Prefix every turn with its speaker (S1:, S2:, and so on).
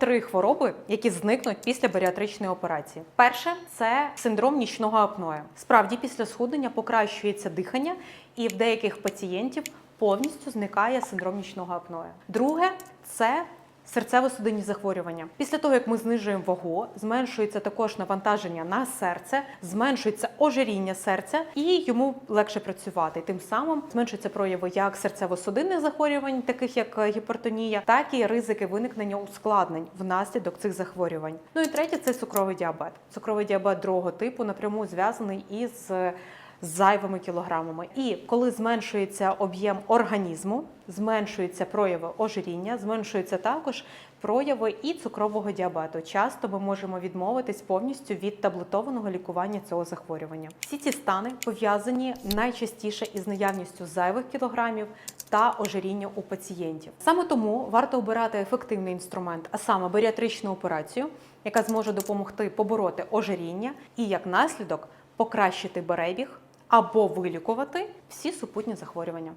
S1: Топ-3 хвороби, які зникнуть після баріатричної операції. Перше це синдром нічного апноя. Справді, після схуднення покращується дихання, і в деяких пацієнтів повністю зникає синдром нічного апноя. Друге це Серцево-судинні захворювання. Після того, як ми знижуємо вагу, зменшується також навантаження на серце, зменшується ожиріння серця і йому легше працювати. Тим самим зменшуються прояви як серцево-судинних захворювань, таких як гіпертонія, так і ризики виникнення ускладнень внаслідок цих захворювань. Ну і третє це цукровий діабет. Цукровий діабет другого типу напряму зв'язаний із е, зайвими кілограмами. І коли зменшується об'єм організму, зменшуються прояви ожиріння, зменшуються також прояви і цукрового діабету. Часто ми можемо відмовитись повністю від таблетованого лікування цього захворювання. Всі ці стани пов'язані найчастіше із наявністю зайвих кілограмів та ожиріння у пацієнтів. Саме тому варто обирати ефективний інструмент, а саме баріатричну операцію, яка зможе допомогти побороти ожиріння і як наслідок покращити перебіг або вилікувати всі супутні захворювання.